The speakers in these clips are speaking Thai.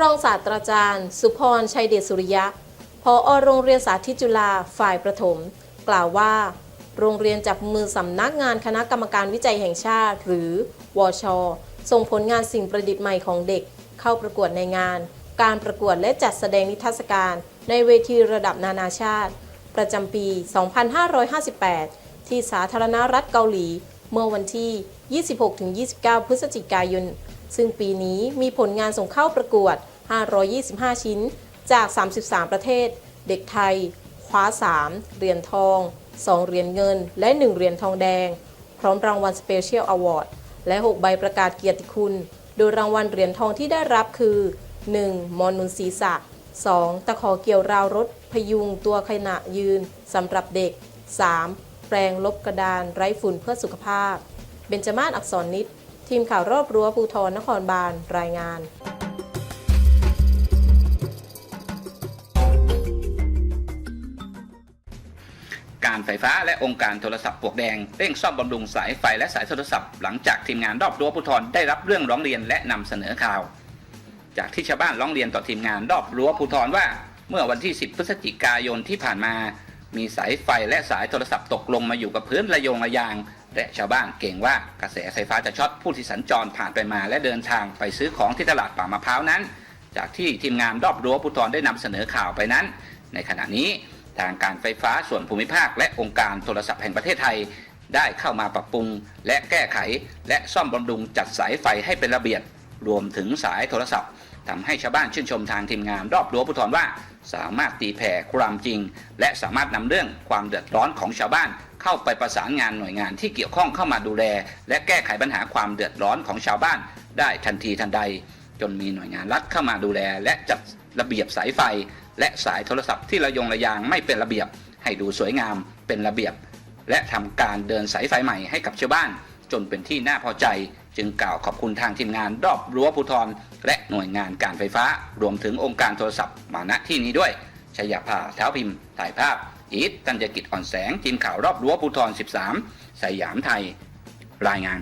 รองศาสตราจารย์ สุพรชัยเดชสุริยะพอโรงเรียนสาธิตจุฬาฝ่ายประถม กล่าวว่า โรงเรียนจับมือสำนักงานคณะกรรมการวิจัยแห่งชาติ หรือวชส่งผลงานสิ่งประดิษฐ์ใหม่ของเด็ก เข้าประกวดในงาน การประกวดและจัดแสดงนิทรรศการ ในเวทีระดับนานาชาติ ประจำปี 2558 ที่สาธารณรัฐเกาหลี เมื่อวันที่ 26-29 พฤศจิกายน ซึ่งปีนี้มีผลงานส่งเข้าประกวด 525 ชิ้น จาก 33 ประเทศ เด็กไทย คว้า 3 เหรียญทอง 2 เหรียญเงิน และ 1 เหรียญทองแดง พร้อมรางวัล Special Award และ 6 ใบประกาศเกียรติคุณ โดยรางวัลเหรียญทองที่ได้รับคือ 1. มอนุนศีรษะ 2. ตะขอเกี่ยวราวรถ พยุงตัวขณะยืนสำหรับเด็ก 3. แปรงลบกระดานไร้ฝุ่นเพื่อสุขภาพ เบญจมาศอักษรนิด ทีมข่าวรอบรั้วภูทรนครบาลรายงานการไฟฟ้าและองค์การโทรศัพท์ปลวกแดงเร่งซ่อมบำรุงสายไฟและสายโทรศัพท์หลังจากทีมงานรอบรั้วภูธรได้รับเรื่องร้องเรียนและนำเสนอข่าว จากที่ชาวบ้านร้องเรียนต่อทีมงานรอบรั้วภูธรว่า เมื่อวันที่ 10 พฤศจิกายนที่ผ่านมา มีสายไฟและสายโทรศัพท์ตกลงมาอยู่กับพื้นระยงระยาง และชาวบ้านเก่งว่ากระแสไฟฟ้าจะช็อตผู้ที่สัญจรผ่านไปมา และเดินทางไปซื้อของที่ตลาดป่ามะพร้าวนั้น จากที่ทีมงานรอบรั้วภูธรได้นำเสนอข่าวไปนั้น ในขณะนี้ทางการไฟฟ้าส่วนภูมิภาค และองค์การโทรศัพท์แห่งประเทศไทย ได้เข้ามาปรับปรุง และแก้ไข และซ่อมบำรุงจัดสายไฟให้เป็นระเบียบรวมถึงสายโทรศัพท์ ทำให้ชาวบ้านชื่นชมทางทีมงานรอบรั้วภูธรว่า สามารถตีแผ่ความจริง และสามารถนำเรื่องความเดือดร้อนของชาวบ้าน เข้าไปประสานงานหน่วยงานที่เกี่ยวข้องเข้ามาดูแล และแก้ไขปัญหาความเดือดร้อนของชาวบ้าน ได้ทันทีทันใด จนมีหน่วยงานรัฐเข้ามาดูแล และจัดระเบียบสายไฟ และสายโทรศัพท์ที่ระยงระยางไม่เป็นระเบียบ ให้ดูสวยงามเป็นระเบียบ และทำการเดินสายไฟใหม่ให้กับชาวบ้าน จนเป็นที่น่าพอใจ จึงกล่าวขอบคุณทางทีมงานรอบรั้วภูธรและหน่วยงานการไฟฟ้า รวมถึงองค์การโทรศัพท์มาณที่นี้ด้วยชยภาเท้าพิมพ์ ถ่ายภาพอีทตัญญกิจอ่อนแสงทีมข่าวรอบรั้วภูธร13 สยามไทย รายงาน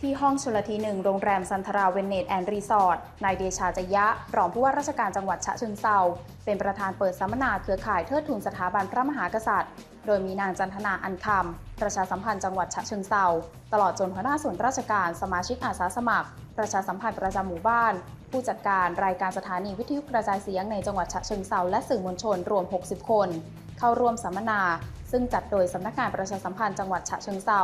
ที่ห้องชลทีหนึ่งโรงแรมซันทราเวนเนตแอนด์รีสอร์ทนายเดชาจยะ รองผู้ว่าราชการจังหวัดฉะเชิงเซาเป็นประธานเปิดสัมมนาเครือข่ายเทิดทูนสถาบันพระมหากษัตริย์ โดยมีนางจันทนาอันคำประชาสัมพันธ์จังหวัดฉะเชิงเซาตลอดจนหัวหน้าส่วนราชการสมาชิกอาสาสมัคร ประชาสัมพันธ์ประจำหมู่บ้าน ผู้จัดการรายการสถานีวิทยุกระจายเสียงในจังหวัดฉะเชิงเซาและสื่อมวลชนรวม 60 คน เข้าร่วมสัมมนา ซึ่งจัดโดยสำนักงานประชาสัมพันธ์จังหวัดฉะเชิงเซา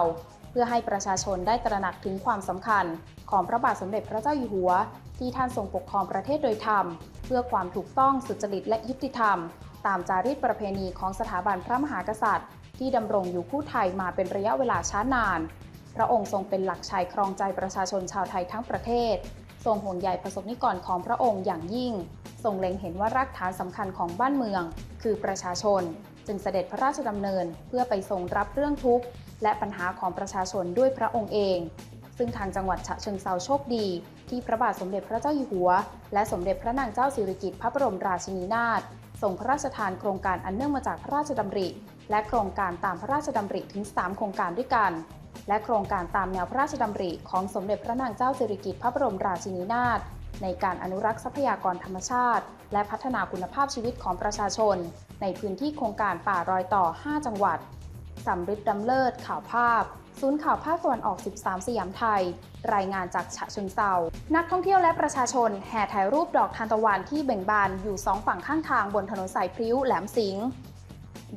เพื่อให้ประชาชนได้ตระหนักถึงความสำคัญ ของพระบาทสมเด็จพระเจ้าอยู่หัว ที่ท่านทรงปกครองประเทศโดยธรรม เพื่อความถูกต้องสุจริตและยุติธรรม ตามจารีตประเพณีของสถาบันพระมหากษัตริย์ ที่ดำรงอยู่คู่ไทยมาเป็นระยะเวลาช้านาน พระองค์ทรงเป็นหลักชัยครองใจประชาชนชาวไทยทั้งประเทศ ทรงห่วงใยประสบนิกรของพระองค์อย่างยิ่ง ทรงเล็งเห็นว่ารากฐานสำคัญของบ้านเมือง คือประชาชน จึงเสด็จพระราชดำเนินเพื่อไปทรงรับเรื่องทุกข์ และปัญหาของประชาชนด้วยพระองค์เองซึ่งทางจังหวัดฉะเชิงเซาโชคดี ที่พระบาทสมเด็จพระเจ้าอยู่หัว และสมเด็จพระนางเจ้าสิริกิติ์พระบรมราชินีนาถ ทรงพระราชทานโครงการอันเนื่องมาจากพระราชดำริ และโครงการตามพระราชดำริถึง 3 โครงการด้วยกัน และโครงการตามแนวพระราชดำริของสมเด็จพระนางเจ้าสิริกิติ์พระบรมราชินีนาถในการอนุรักษ์ทรัพยากรธรรมชาติ และพัฒนาคุณภาพชีวิตของประชาชน ในพื้นที่โครงการป่ารอยต่อ 5 จังหวัดสำริดดำเลิศข่าวภาพ ศูนย์ข่าวภาคตะวันออก 13 สยามไทย รายงานจากฉะเชิงเซานักท่องเที่ยวและประชาชนแห่ถ่ายรูปดอกทานตะวันที่เบ่งบานอยู่สองฝั่งข้างทางบนถนนสายพริ้วแหลมสิงห์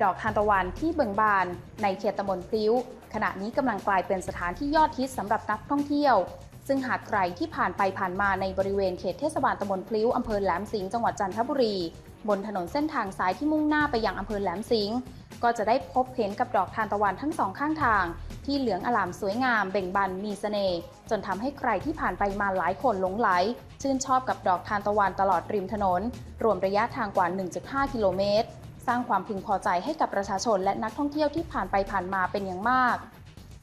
ดอกทานตะวันที่เบ่งบานในเขตตำบลพริ้ว ขณะนี้กำลังกลายเป็นสถานที่ยอดฮิตสำหรับนักท่องเที่ยว ซึ่งหากใครที่ผ่านไปผ่านมาในบริเวณเขตเทศบาลตำบลพลิ้วอำเภอแหลมสิงห์จังหวัดจันทบุรี บนถนนเส้นทางสายที่มุ่งหน้าไปยังอำเภอแหลมสิงห์ก็จะได้พบเห็นกับดอกทานตะวันทั้งสองข้างทาง ที่เหลืองอลามสวยงามเบ่งบานมีเสน่ห์จนทำให้ใครที่ผ่านไปมาหลายคนหลงไหล ชื่นชอบกับดอกทานตะวันตลอดริมถนน รวมระยะทางกว่า 1.5 กิโลเมตร สร้างความพึงพอใจให้กับประชาชนและนักท่องเที่ยวที่ผ่านไปผ่านมาเป็นอย่างมาก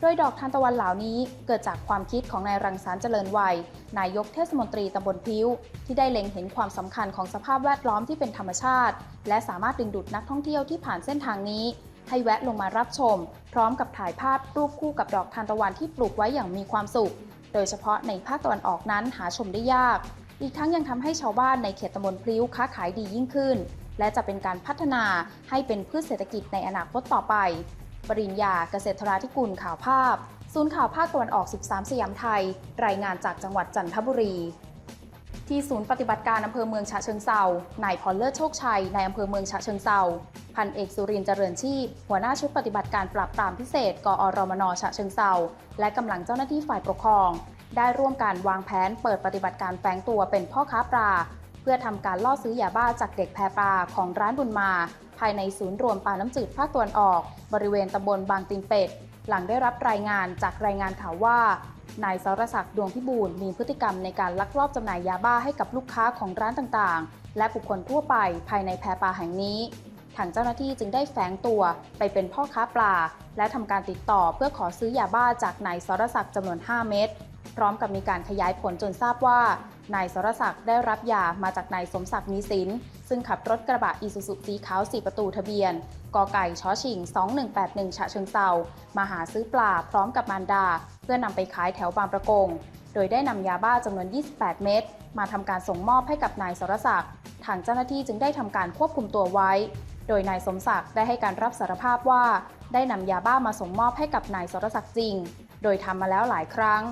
โดยดอกทานตะวันเหล่านี้เกิดจากความคิดของนายรังสรรค์เจริญวัย นายกเทศมนตรีตำบลพิ้ว ที่ได้เล็งเห็นความสำคัญของสภาพแวดล้อมที่เป็นธรรมชาติ และสามารถดึงดูดนักท่องเที่ยวที่ผ่านเส้นทางนี้ ให้แวะลงมารับชม พร้อมกับถ่ายภาพรูปคู่กับดอกทานตะวันที่ปลูกไว้อย่างมีความสุข โดยเฉพาะในภาคตะวันออกนั้นหาชมได้ยาก อีกทั้งยังทำให้ชาวบ้านในเขตตำบลพลิ้วค้าขายดียิ่งขึ้น และจะเป็นการพัฒนาให้เป็นพืชเศรษฐกิจในอนาคตต่อไป ปริญญาเกษตราธิกุลข่าวภาพ ศูนย์ข่าวภาคตะวันออก 13 สยามไทย รายงานจากจังหวัดจันทบุรีที่ศูนย์ปฏิบัติการอำเภอเมืองฉะเชิงเซานายพรเลิศโชคชัยในอำเภอเมืองฉะเชิงเซา พันเอกสุรินทร์เจริญชีพ หัวหน้าชุดปฏิบัติการปราบปรามพิเศษ กอรมนฉะเชิงเซาและกำลังเจ้าหน้าที่ฝ่ายปกครอง ได้ร่วมการวางแผนเปิดปฏิบัติการแฝงตัวเป็นพ่อค้าปลา เพื่อทำการล่อซื้อยาบ้าจากเด็กแพปลาของร้านบุญมา ภายในศูนย์รวมปลาน้ำจืดภาคตะวันออก บริเวณตำบลบางตินเป็ด หลังได้รับรายงานจากรายงานข่าวว่านายสรศักดิ์ดวงพิบูลมีพฤติกรรมในการลักลอบจำหน่ายยาบ้าให้กับลูกค้าของร้านต่างๆ และบุคคลทั่วไปภายในแพปลาแห่งนี้ ทางเจ้าหน้าที่จึงได้แฝงตัวไปเป็นพ่อค้าปลา และทำการติดต่อเพื่อขอซื้อยาบ้าจากนายสรศักดิ์จำนวน 5 เม็ดพร้อมกับมีการขยายผลจนทราบว่านายสรศักดิ์ได้รับยามาจากนายสมศักดิ์มีสิน ซึ่งขับรถกระบะอีซูซุสีขาว4ประตูทะเบียนกไก่ชอชิง 2181 ฉะเชิงเซามาหาซื้อปลาพร้อมกับมารดา เพื่อนำไปขายแถวบางประกง โดยได้นำยาบ้าจำนวน 28 เม็ดมาทำการส่งมอบให้กับนายสรศักดิ์ทางเจ้าหน้าที่จึงได้ทำการควบคุมตัวไว้ โดยนายสมศักดิ์ได้ให้การรับสารภาพว่า ได้นำยาบ้ามาส่งมอบให้กับนายสรศักดิ์จริง โดยทำมาแล้วหลายครั้ง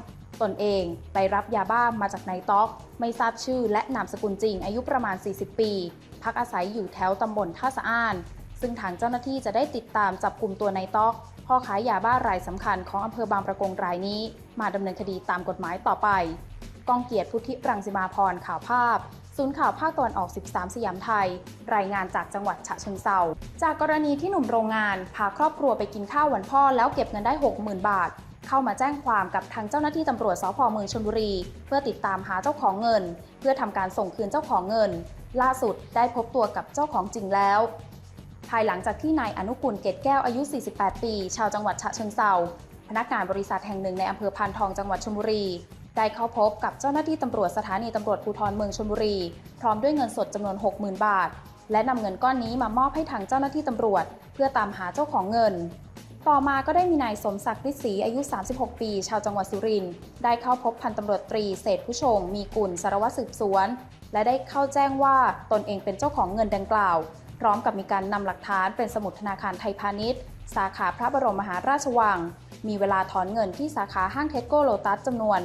ตนเองไปรับยาบ้ามาจากนายต๊อก ไม่ทราบชื่อและนามสกุลจริง อายุประมาณ 40 ปี พักอาศัยอยู่แถวตำบลท่าสะอ้าน ซึ่งทางเจ้าหน้าที่จะได้ติดตามจับกลุ่มตัวนายต๊อก พ่อขายยาบ้ารายสำคัญของอำเภอบางประกงรายนี้ มาดำเนินคดีตามกฎหมายต่อไป กองเกียรติพุทธิรังสิมาพรข่าวภาพ ศูนย์ข่าวภาคตะวันออก 13 สยามไทย รายงานจากจังหวัดฉะเชิงเซาจากกรณีที่หนุ่มโรงงาน พาครอบครัวไปกินข้าววันพ่อแล้วเก็บเงินได้ 60,000 บาท เข้ามาแจ้งความกับทางเจ้าหน้าที่ตำรวจสพเมืองชลบุรี เพื่อติดตามหาเจ้าของเงิน เพื่อทำการส่งคืนเจ้าของเงิน ล่าสุดได้พบตัวกับเจ้าของจริงแล้วภายหลังจากที่นายอนุกุลเกตแก้วอายุ 48 ปี ชาวจังหวัดฉะเชิงเซาพนักงานบริษัทแห่งหนึ่งในอำเภอพานทองจังหวัดชลบุรี ได้เข้าพบกับเจ้าหน้าที่ตำรวจสถานีตำรวจภูธรเมืองชลบุรี พร้อมด้วยเงินสดจำนวน 60,000 บาท และนำเงินก้อนนี้มามอบให้ทางเจ้าหน้าที่ตำรวจ เพื่อตามหาเจ้าของเงิน ต่อมาก็ได้มีนายสมศักดิ์ฤทธิ์ศรีอายุ 36 ปี ชาวจังหวัดสุรินทร์ได้เข้าพบพันตำรวจตรีเศษผู้ชง มีกุลสารวัตรสืบสวน และได้เข้าแจ้งว่าตนเองเป็นเจ้าของเงินดังกล่าว พร้อมกับมีการนำหลักฐานเป็นสมุดธนาคารไทยพาณิชย์ สาขาพระบรมมหาราชวัง มีเวลาถอนเงินที่สาขาห้างเทสโก้โลตัสจำนวน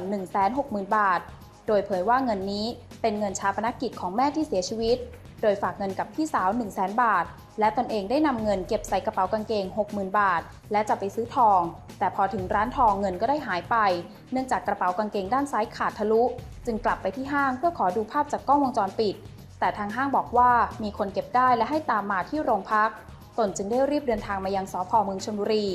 160,000 บาท โดยเผยว่าเงินนี้เป็นเงินชาปนกิจของแม่ที่เสียชีวิต โดยฝากเงินกับพี่สาว 1 0 0 0 0แบาท และตนเองได้นำเงินเก็บใส่กระเป๋ากางเกง 60,000 บาท และจะไปซื้อทอง แต่พอถึงร้านทองเงินก็ได้หายไป เนื่องจากกระเป๋ากางเกงด้านซ้ายขาดทะลุ จึงกลับไปที่ห้างเพื่อขอดูภาพจากกล้องวงจรปิด แต่ทางห้างบอกว่ามีคนเก็บได้และให้ตามมาที่โรงพัก ตนจึงได้รีบเดินทางมายังสพเมืองชลบุรี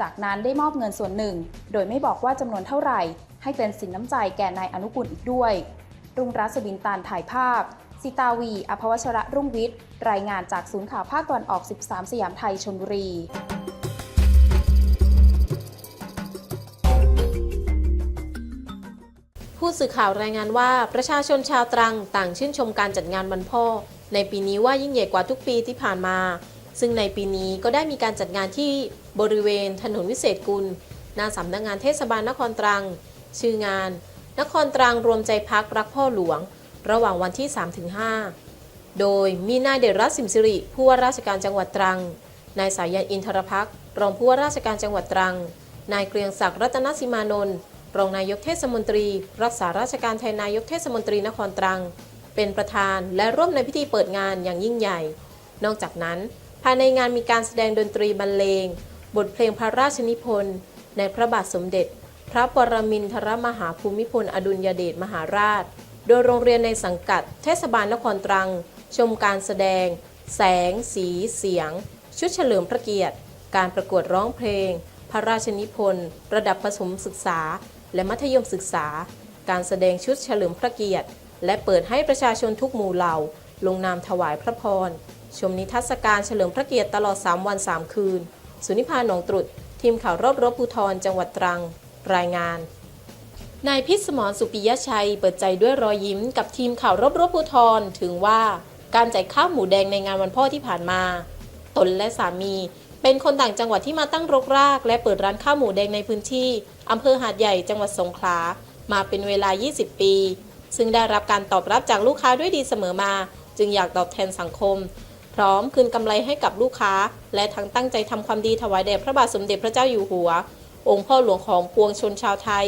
จากนั้นได้มอบเงินส่วนหนึ่ง โดยไม่บอกว่าจำนวนเท่าไหร่ ให้เป็นสินน้ำใจแก่นายอนุกุลอีกด้วย รุ่งรัศบินตานถ่ายภาพสิตาวี อภวชระรุ่งวิทย์ รายงานจากศูนย์ข่าวภาคตะวันออก 13 สยามไทยชลบุรีผู้สื่อข่าวรายงานว่าประชาชนชาวตรังต่างชื่นชมการจัดงานวันพ่อ ในปีนี้ว่ายิ่งใหญ่กว่าทุกปีที่ผ่านมา ซึ่งในปีนี้ก็ได้มีการจัดงานที่ บริเวณถนนวิเศษกุล หน้าสำนักงานเทศบาลนครตรัง ชื่องาน นครตรังรวมใจพักรักพ่อหลวง ระหว่างวันที่ 3-5 โดยมีนายเดชรัตน์สิมสิริ ผู้ว่าราชการจังหวัดตรัง นายสายันอินทรพักรองผู้ว่าราชการจังหวัดตรัง นายเกรียงศักดิ์รัตนสิมานนท์รองนายกเทศมนตรี รักษาราชการแทนนายกเทศมนตรีนครตรัง เป็นประธานและร่วมในพิธีเปิดงานอย่างยิ่งใหญ่ นอกจากนั้น ภายในงานมีการแสดงดนตรีบรรเลง บทเพลงพระราชนิพนธ์ในพระบาทสมเด็จ พระปรมินทรมหาภูมิพลอดุลยเดชมหาราช โดยโรงเรียนในสังกัด เทศบาลนครตรัง ชมการแสดง แสง สี เสียง ชุดเฉลิมพระเกียรติ การประกวดร้องเพลง พระราชนิพนธ์ระดับประถมศึกษา และมัธยมศึกษา การแสดงชุดเฉลิมพระเกียรติ และเปิดให้ประชาชนทุกหมู่เหล่า ลงนามถวายพระพรชมนิทรรศการเฉลิมพระเกียรติตลอด 3 วัน 3 คืน สุนิพาหนองตรุษทีมข่าวรอบรบภูธรจังหวัดตรัง รายงาน นายพิสมรสุปิยชัยเปิดใจด้วยรอยยิ้มกับทีมข่าวรบรบภูธรถึงว่าการจ่ายข้าวหมูแดงในงานวันพ่อที่ผ่านมา ตนและสามี เป็นคนต่างจังหวัดที่มาตั้งรกราก และเปิดร้านข้าวหมูแดงในพื้นที่อำเภอหาดใหญ่จังหวัดสงขลา มาเป็นเวลา 20 ปี ซึ่งได้รับการตอบรับจากลูกค้าด้วยดีเสมอมา จึงอยากตอบแทนสังคม พร้อมคืนกำไรให้กับลูกค้า และทั้งตั้งใจทำความดีถวายแด่พระบาทสมเด็จพระเจ้าอยู่หัว องค์พ่อหลวงของปวงชนชาวไทย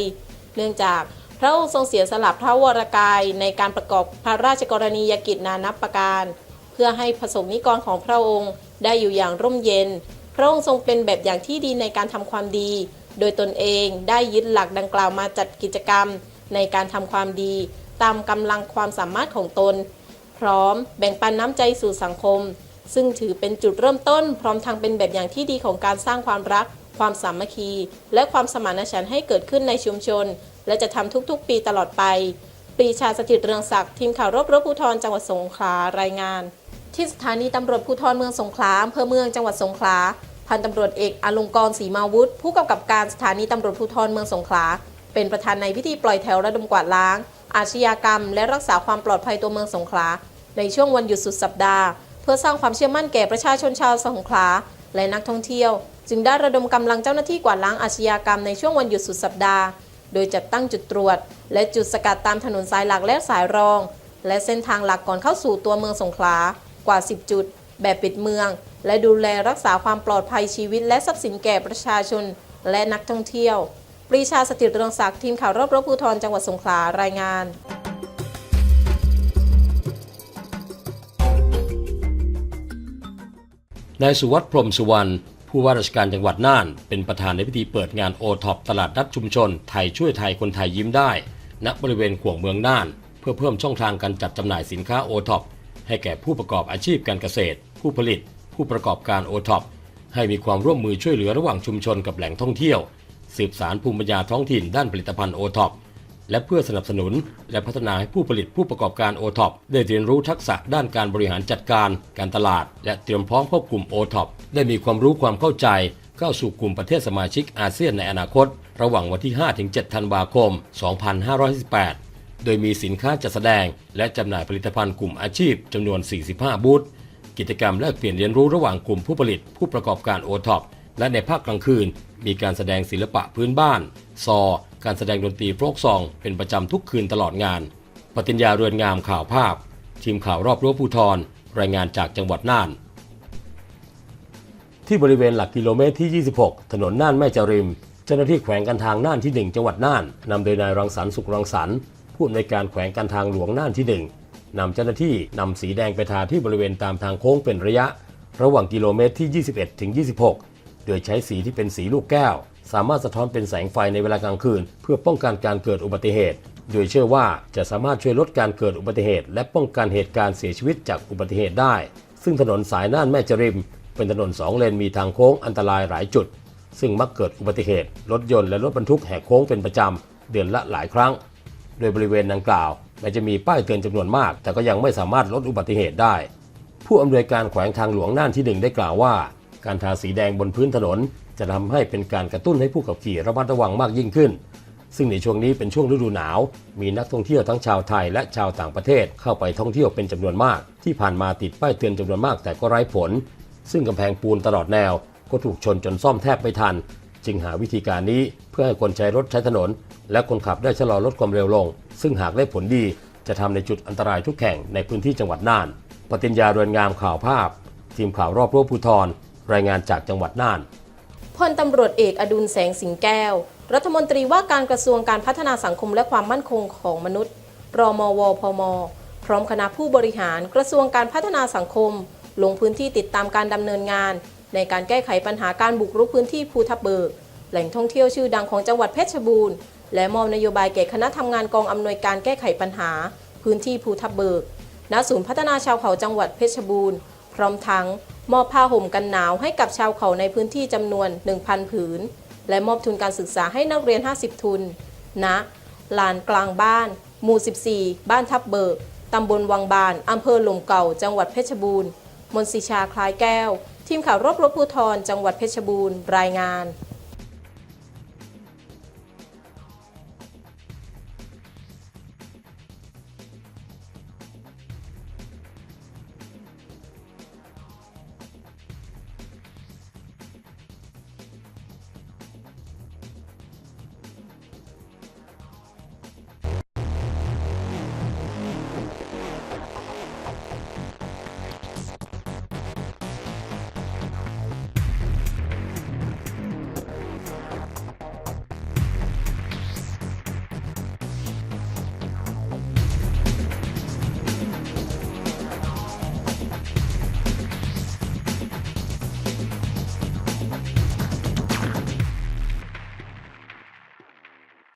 เนื่องจากพระองค์ทรงเสียสละพระวรกายในการประกอบพระราชกรณียกิจนานับประการ เพื่อให้ผสมนิกรของพระองค์ได้อยู่อย่างร่มเย็น พระองค์ทรงเป็นแบบอย่างที่ดีในการทำความดี โดยตนเองได้ยึดหลักดังกล่าวมาจัดกิจกรรม ในการทำความดี ตามกำลังความสามารถของตน พร้อมแบ่งปันน้ำใจสู่สังคม ซึ่งถือเป็นจุดเริ่มต้น พร้อมทางเป็นแบบอย่างที่ดีของการสร้างความรัก ความสามัคคี และความสมานฉันท์ให้เกิดขึ้นในชุมชน และจะทำทุกๆ ปีตลอดไปปรีชาสถิตเรืองศักดิ์ทีมข่าวรบรบภูธรจังหวัดสงขลารายงาน ที่สถานีตำรวจภูธรเมืองสงขลาอำเภอเมืองจังหวัดสงขลาพันตำรวจเอกอลงกรศรีมาวุฒิผู้กำกับการสถานีตำรวจภูธรเมืองสงขลาเป็นประธานในพิธีปล่อยแถวระดมกวาดล้าง อาชญากรรม และรักษาความปลอดภัยตัวเมืองสงขลา ในช่วงวันหยุดสุดสัปดาห์ เพื่อสร้างความเชื่อมั่นแก่ประชาชนชาวสงขลาและนักท่องเที่ยว จึงได้ระดมกำลังเจ้าหน้าที่กวาดล้างอาชญากรรมในช่วงวันหยุดสุดสัปดาห์ โดยจัดตั้งจุดตรวจ และจุดสกัดตามถนนสายหลักและสายรอง และเส้นทางหลักก่อนเข้าสู่ตัวเมืองสงขลากว่า 10 จุด แบบปิดเมือง และดูแลรักษาความปลอดภัยชีวิตและทรัพย์สินแก่ประชาชนและนักท่องเที่ยว ปรีชาสถิเรืองศักดิ์ทีมข่าวรบรบภูธรจังหวัดสงขลารายงานนายสุวัสดิ์พรมสุวรรณผู้ว่าราชการจังหวัดน่าน เป็นประธานในพิธีเปิดงานโอท็อปตลาดนัดชุมชน ไทยช่วยไทยคนไทยยิ้มได้ ณบริเวณขวงเมืองน่าน เพื่อเพิ่มช่องทางการจัดจำหน่ายสินค้าโอท็อปให้แก่ผู้ประกอบอาชีพการเกษตร ผู้ผลิต ผู้ประกอบการโอท็อปให้มีความร่วมมือช่วยเหลือระหว่างชุมชนกับแหล่งท่องเที่ยว สืบสารภูมิปัญญาท้องถิ่นด้านผลิตภัณฑ์โอท็อปและเพื่อสนับสนุน และพัฒนาให้ผู้ผลิตผู้ประกอบการโอท็อปได้เรียนรู้ทักษะด้านการบริหารจัดการ การตลาด และเตรียมพร้อมเข้ากลุ่มโอท็อปได้มีความรู้ความเข้าใจ เข้าสู่กลุ่มประเทศสมาชิกอาเซียนในอนาคต ระหว่างวันที่ 5-7 ธันวาคม 2558 โดยมีสินค้าจัดแสดง และจำหน่ายผลิตภัณฑ์กลุ่มอาชีพจำนวน 45 บูธกิจกรรมแลกเปลี่ยนเรียนรู้ระหว่างกลุ่มผู้ผลิตผู้ประกอบการโอท็อปและในภาคกลางคืน มีการแสดงศิลปะพื้นบ้าน ซอ การแสดงดนตรีโฟกซอง เป็นประจำทุกคืนตลอดงาน ปฏิญญาเรือนงามข่าวภาพ ทีมข่าวรอบรั้วภูทรรายงานจากจังหวัดน่าน ที่บริเวณหลักกิโลเมตรที่ 26 ถนนน่านแม่จริม เจ้าหน้าที่แขวงการทางน่านที่ 1 จังหวัดน่านนำโดยนายรังสรรค์สุขรังสรรค์ผู้อำนวยการแขวงการทางหลวงน่านที่ 1นำเจ้าหน้าที่นำสีแดงไปทาที่บริเวณตามทางโค้งเป็นระยะ ระหว่างกิโลเมตรที่ 21 ถึง 26 โดยใช้สีที่เป็นสีลูกแก้ว สามารถสะท้อนเป็นแสงไฟในเวลากลางคืน เพื่อป้องกันการเกิดอุบัติเหตุ โดยเชื่อว่าจะสามารถช่วยลดการเกิดอุบัติเหตุ และป้องกันเหตุการณ์เสียชีวิตจากอุบัติเหตุได้ ซึ่งถนนสายน่านแม่จริม เป็นถนนสองเลนมีทางโค้งอันตรายหลายจุด ซึ่งมักเกิดอุบัติเหตุรถยนต์และรถบรรทุกแหกโค้งเป็นประจำเดือนละหลายครั้ง โดยบริเวณดังกล่าวแม้จะมีป้ายเตือนจำนวนมาก แต่ก็ยังไม่สามารถลดอุบัติเหตุได้ ผู้อำนวยการแขวงทางหลวงน่านที่หนึ่งได้กล่าวว่า การทาสีแดงบนพื้นถนน จะทำให้เป็นการกระตุ้นให้ผู้ขับขี่ระมัดระวังมากยิ่งขึ้น ซึ่งในช่วงนี้เป็นช่วงฤดูหนาว มีนักท่องเที่ยวทั้งชาวไทยและชาวต่างประเทศเข้าไปท่องเที่ยวเป็นจำนวนมาก ที่ผ่านมาติดป้ายเตือนจำนวนมากแต่ก็ไร้ผล ซึ่งกำแพงปูนตลอดแนว ก็ถูกชนจนซ่อมแทบไม่ทัน จึงหาวิธีการนี้เพื่อให้คนใช้รถใช้ถนน และคนขับได้ชะลอลดความเร็วลง ซึ่งหากได้ผลดีจะทำในจุดอันตรายทุกแห่งในพื้นที่จังหวัดน่าน ปฏิญญาเรือนงามข่าวภาพ ทีมข่าวรอบรั้วภูทร รายงานจากจังหวัดน่านพลตำรวจเอกอดุลแสงสิงแก้ว รัฐมนตรีว่าการกระทรวงการพัฒนาสังคมและความมั่นคงของมนุษย์ รมวพม พร้อมคณะผู้บริหารกระทรวงการพัฒนาสังคม ลงพื้นที่ติดตามการดำเนินงาน ในการแก้ไขปัญหาการบุกรุกพื้นที่ภูทับเบิก แหล่งท่องเที่ยวชื่อดังของจังหวัดเพชรบูรณ์ และมอบนโยบายแก่คณะทำงานกองอำนวยการแก้ไขปัญหา พื้นที่ภูทับเบิกณศูนย์พัฒนาชาวเขาจังหวัดเพชรบูรณ์ พร้อมทั้ง มอบผ้าห่มกันหนาวให้กับชาวเขาในพื้นที่จำนวน 1,000 ผืน และมอบทุนการศึกษาให้นักเรียน 50 ทุนณลานกลางบ้าน หมู่ 14 บ้านทับเบิกตำบลวังบานอำเภอหลมเก่า จังหวัดเพชรบูรณ์ มนศิชาคล้ายแก้ว ทีมข่าวรบรบภูทร จังหวัดเพชรบูรณ์ รายงาน